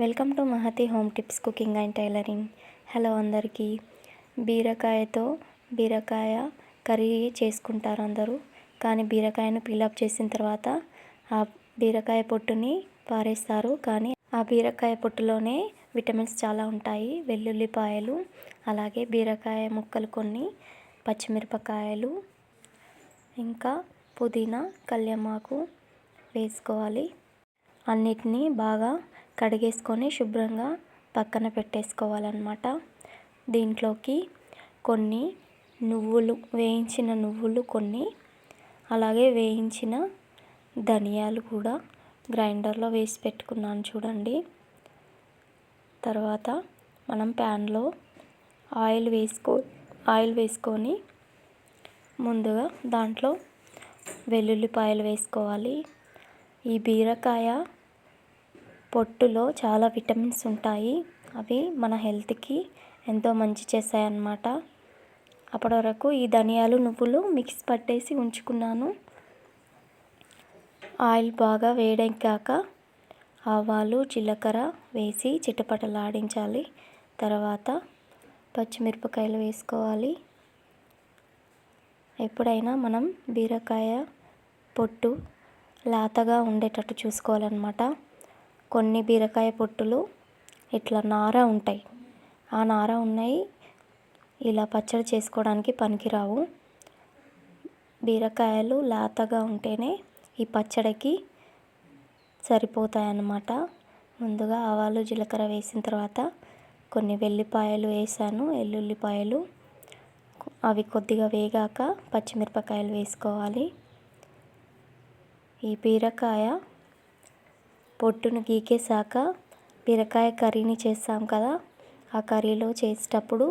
Welcome to Mahathi home tips cooking and tailoring. Hello అందరికీ. బీరకాయతో బీరకాయ కర్రీ చేసుకుంటారు అందరూ. కానీ బీరకాయను పీలప్ చేసిన తర్వాత ఆ బీరకాయ పొట్టుని పారేస్తారు. కానీ ఆ బీరకాయ పొట్టులోనే విటమిన్స్ చాలా ఉంటాయి. వెల్లుల్లిపాయలు అలాగే బీరకాయ ముక్కలు కొన్ని పచ్చిమిరపకాయలు ఇంకా పుదీనా కళ్యామాకు వేసుకోవాలి. అన్నిటినీ బాగా కడిగేసుకొని శుభ్రంగా పక్కన పెట్టేసుకోవాలన్నమాట. దీంట్లోకి కొన్ని నువ్వులు వేయించిన నువ్వులు కొన్ని అలాగే వేయించిన ధనియాలు కూడా గ్రైండర్లో వేసి పెట్టుకున్నాను చూడండి. తర్వాత మనం ప్యాన్లో ఆయిల్ వేసుకో ఆయిల్ వేసుకొని ముందుగా దాంట్లో వెల్లుల్లిపాయలు వేసుకోవాలి. ఈ బీరకాయ పొట్టులో చాలా విటమిన్స్ ఉంటాయి. అవి మన హెల్త్కి ఎంతో మంచి చేస్తాయన్నమాట అప్పటి వరకు ఈ ధనియాలు నువ్వులు మిక్స్ పట్టేసి ఉంచుకున్నాను. ఆయిల్ బాగా వేడెక్కాక ఆవాలు జీలకర్ర వేసి చిటపటలాడించాలి. తర్వాత పచ్చిమిరపకాయలు వేసుకోవాలి. ఎప్పుడైనా మనం బీరకాయ పొట్టు లాతగా ఉండేటట్టు చూసుకోవాలన్నమాట. కొన్ని బీరకాయ పొట్టులు ఇట్లా నార ఉంటాయి. ఆ నార ఉన్నాయి. ఇలా పచ్చడి చేసుకోవడానికి పనికిరావు. బీరకాయలు లేతగా ఉంటేనే ఈ పచ్చడికి సరిపోతాయి ముందుగా ఆవాలు జీలకర్ర వేసిన తర్వాత కొన్ని వెల్లిపాయలు వేసాను. ఎల్లుల్లిపాయలు అవి కొద్దిగా వేగాక పచ్చిమిరపకాయలు వేసుకోవాలి. ఈ బీరకాయ పొట్టును గీకేసాక బీరకాయ కర్రీని చేస్తాం కదా ఆ కర్రీలో చేసేటప్పుడు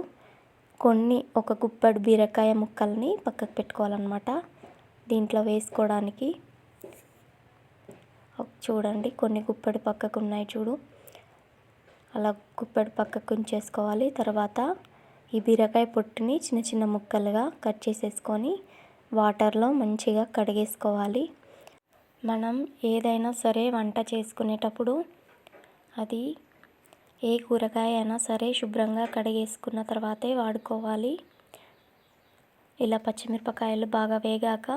కొన్ని ఒక గుప్పెడు బీరకాయ ముక్కల్ని పక్కకు పెట్టుకోవాలన్నమాట. దీంట్లో వేసుకోవడానికి చూడండి కొన్ని గుప్పెడు పక్కకు ఉన్నాయి చూడు. అలా గుప్పెడు పక్కకు ఉంచేసుకోవాలి. తర్వాత ఈ బీరకాయ పొట్టుని చిన్న చిన్న ముక్కలుగా కట్ చేసేసుకొని వాటర్లో మంచిగా కడిగేసుకోవాలి. మనం ఏదైనా సరే వంట చేసుకునేటప్పుడు అది ఏ కూరగాయ అయినా సరే శుభ్రంగా కడిగేసుకున్న తర్వాతే వాడుకోవాలి. ఇలా పచ్చిమిరపకాయలు బాగా వేగాక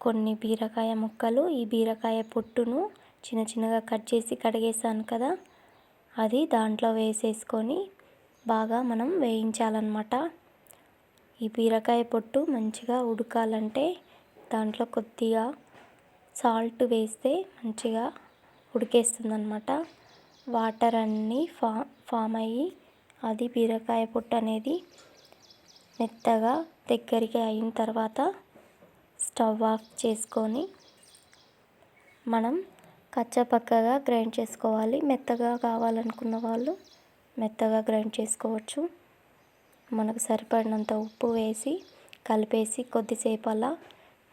కొన్ని బీరకాయ ముక్కలు ఈ బీరకాయ పొట్టును చిన్న చిన్నగా కట్ చేసి కడిగేసాను కదా అది దాంట్లో వేసేసుకొని బాగా మనం వేయించాలన్నమాట. ఈ బీరకాయ పొట్టు మంచిగా ఉడకాలంటే దాంట్లో కొద్దిగా సాల్ట్ వేస్తే మంచిగా ఉడికేస్తుంది అనమాట వాటర్ అన్నీ ఫా ఫామ్ అయ్యి అది బీరకాయ పొట్టు అనేది మెత్తగా దగ్గరికి అయిన తర్వాత స్టవ్ ఆఫ్ చేసుకొని మనం కచ్చపక్కగా గ్రైండ్ చేసుకోవాలి. మెత్తగా కావాలనుకున్న వాళ్ళు మెత్తగా గ్రైండ్ చేసుకోవచ్చు. మనకు సరిపడినంత ఉప్పు వేసి కలిపేసి కొద్దిసేపు అలా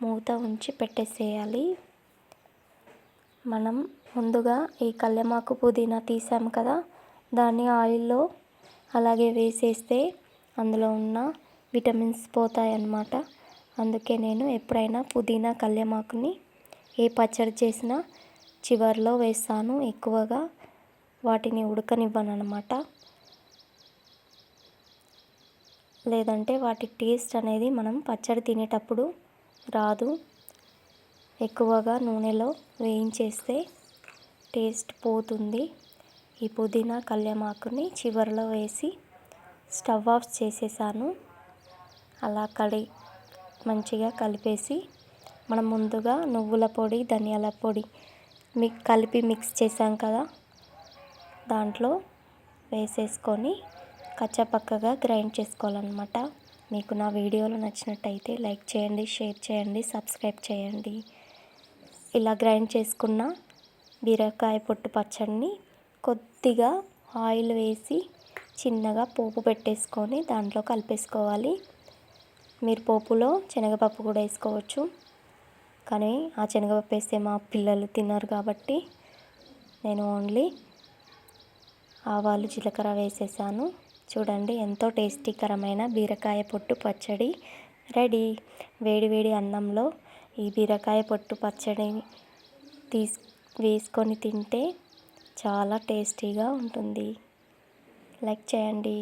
మూత ఉంచి పెట్టేసేయాలి. మనం ముందుగా ఈ కల్లెమాకు పుదీనా తీసాం కదా దాన్ని ఆయిల్లో అలాగే వేసేస్తే అందులో ఉన్న విటమిన్స్ పోతాయి అన్నమాట అందుకే నేను ఎప్పుడైనా పుదీనా కల్లెమాకుని ఏ పచ్చడి చేసినా చివరిలో వేస్తాను. ఎక్కువగా వాటిని ఉడకనివ్వను అనమాట లేదంటే వాటి టేస్ట్ అనేది మనం పచ్చడి తినేటప్పుడు రాదు. ఎక్కువగా నూనెలో వేయించేస్తే టేస్ట్ పోతుంది. ఈ పుదీనా కళ్యామాకుని చివరిలో వేసి స్టవ్ ఆఫ్ చేసేసాను. అలా కడి మంచిగా కలిపేసి మనం ముందుగా నువ్వుల పొడి ధనియాల పొడి మిక్ కలిపి మిక్స్ చేసాం కదా. దాంట్లో వేసేసుకొని కచ్చపక్కగా గ్రైండ్ చేసుకోవాలన్నమాట. మీకు నా వీడియోలు నచ్చినట్టయితే లైక్ చేయండి షేర్ చేయండి సబ్స్క్రైబ్ చేయండి. ఇలా గ్రైండ్ చేసుకున్న బీరకాయ పొట్టు పచ్చడిని కొద్దిగా ఆయిల్ వేసి చిన్నగా పోపు పెట్టేసుకొని దాంట్లో కలిపేసుకోవాలి. మీరు పోపులో శనగపప్పు కూడా వేసుకోవచ్చు. కానీ ఆ శనగపప్పు వేస్తే మా పిల్లలు తిన్నారు కాబట్టి నేను ఓన్లీ ఆవాలు జీలకర్ర వేసేసాను. చూడండి ఎంతో టేస్టీకరమైన బీరకాయ పొట్టు పచ్చడి. రెడీ. వేడి వేడి అన్నంలో ఈ బీరకాయ పొట్టు పచ్చడిని తీస్ వేసుకొని తింటే చాలా టేస్టీగా ఉంటుంది. లైక్ చేయండి.